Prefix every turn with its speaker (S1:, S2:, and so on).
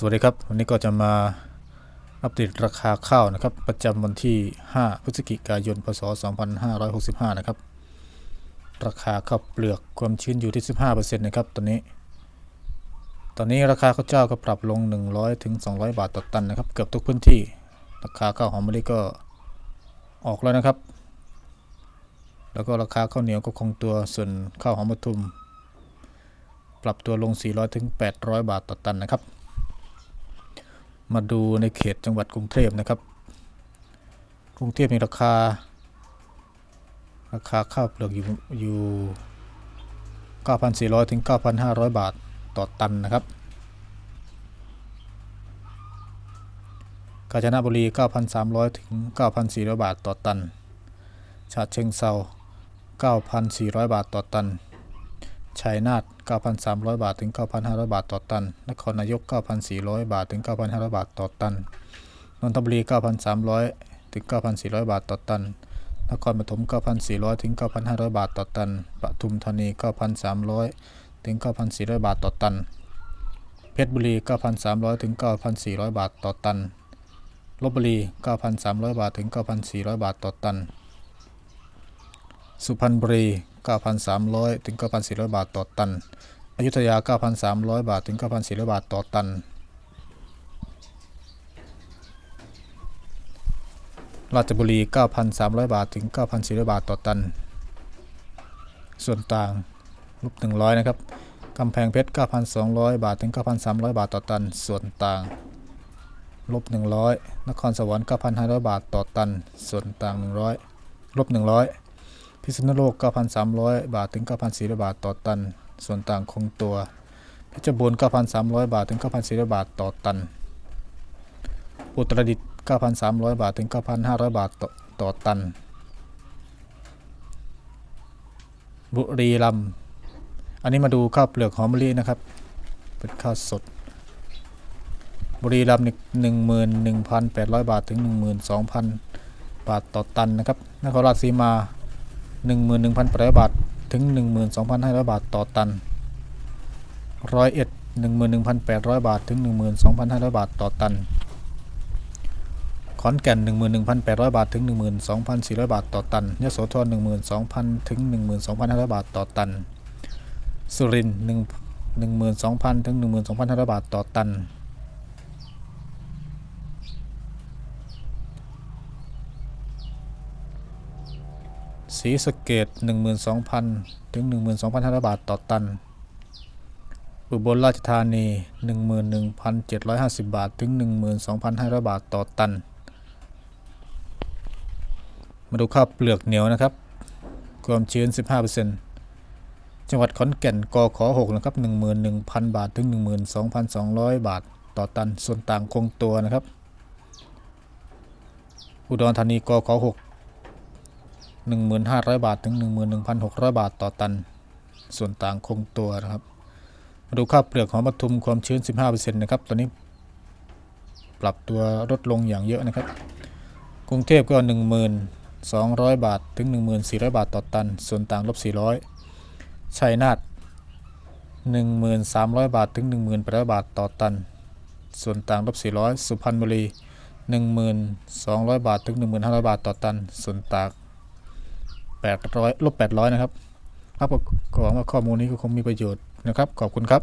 S1: สวัสดีครับ วันนี้ก็จะมาอัปเดตราคาข้าวนะครับ ประจำวันที่ 5 พฤศจิกายน พศ 2565 นะครับ ราคาข้าวเปลือกความชื้นอยู่ที่ 15%นะครับ ตอนนี้ ตอนนี้ราคาข้าวเจ้าก็ปรับลง 100ถึง200 บาทต่อตันนะครับ เกือบทุกพื้นที่ ราคาข้าวหอมมะลิก็ออกแล้วนะครับ แล้วก็ราคาข้าวเหนียวก็คงตัว ส่วนข้าวหอมปทุม ปรับตัวลง 400ถึง800 บาทต่อตันนะครับ มาดูในเขตจังหวัดกรุงเทพนะครับ กรุงเทพมีราคา ราคาข้าวเปลือกอยู่อยู่ 9,400 ถึง 9,500 บาทต่อตันนะครับ กาญจนบุรี 9,300 ถึง 9,400 บาทต่อตันฉะเชิงเซา9,400 บาทต่อตัน ชัยนาท 9,300 บาทถึง 9,500 บาทต่อตัน นครนายก 9,400 บาทถึง 9,500 บาทต่อตัน นนทบุรี 9,300 ถึง 9,400 บาทต่อตัน นครปฐม 9,400 ถึง 9,500 บาทต่อตัน ปทุมธานี 9,300 ถึง 9,400 บาทต่อตัน เพชรบุรี 9,300 ถึง 9,400 บาทต่อตัน ลบบุรี 9,300 บาทถึง 9,400 บาทต่อตัน สุพรรณบุรี9,300 ถึง 9,400 บาทต่อตัน อยุธยา 9,300 บาท ถึง 9,400 บาทต่อตัน ราชบุรี 9,300 บาท ถึง 9,400 บาทต่อตัน ส่วนต่างลบ100 นะครับ กำแพงเพชร 9,200 บาท ถึง 9,300 บาทต่อตัน ส่วนต่างลบ100 นครสวรรค์ 9,500 บาทต่อตัน ส่วนต่าง 100ลบ100 พิษณุโลก 9,300 บาทถึง 9,400 บาทต่อตัน ส่วนต่างคงตัว เพชรบูรณ์ 9,300 บาทถึง 9,400 บาทต่อตัน อุตรดิตถ์ 9,300 บาทถึง 9,500 บาทต่อต่อตัน บุรีรัมย์ อันนี้มาดูข้าวเปลือกหอมมะลินะครับ เป็นข้าวสด บุรีรัมย์หนึ่งหมื่นหนึ่งพันแปดร้อยบาทถึงหนึ่งหมื่นสองพันบาทต่อตันนะครับ นครราชสีมา 11,800 บาท ถึง 12,500 บาทต่อตันร้อยเอ็ด11,800 บาท ถึง 12,500 บาทต่อตัน ขอนแก่น 11,800 บาท ถึง 12,400 บาทต่อตันยโสธร12,000 ถึง 12,500 บาทต่อตัน สุรินทร์1 12,000 ถึง 12,500 บาทต่อตัน ศรีสเกด12,000 ถึง 12,500 บาทต่อตัน อุบลราชธานี 11,750 บาท ถึง 12,500 บาทต่อตัน มาดูข้าวเปลือกเหนียวนะครับ ความชื้น 15%จังหวัดขอนแก่นกอขอ6นะครับ 11,000 บาท ถึง 12,200 บาทต่อตัน ส่วนต่างคงตัวนะครับ อุดรธานีกอขอ6 1,500 บาทถึง 11,600 บาทต่อตัน ส่วนต่างคงตัวนะครับ มาดูข้าเปลือกหอมปทุมความชื้น 15%นะครับตอนนี้ปรับตัวลดลงอย่างเยอะนะครับ กรุงเทพก็ 1,200 บาทถึง 1,400 บาทต่อตัน ส่วนต่างลบ 400ชัยนาท1,300 บาทถึง 1,800 บาทต่อตัน ส่วนต่างลบ 400 สุพรรณบุรี 1,200 บาทถึง 1,500 บาทต่อตัน ส่วนต่าง 800ลบ800นะครับครับก็หวังว่าข้อมูลนี้ก็คงมีประโยชน์นะครับ ขอบคุณครับ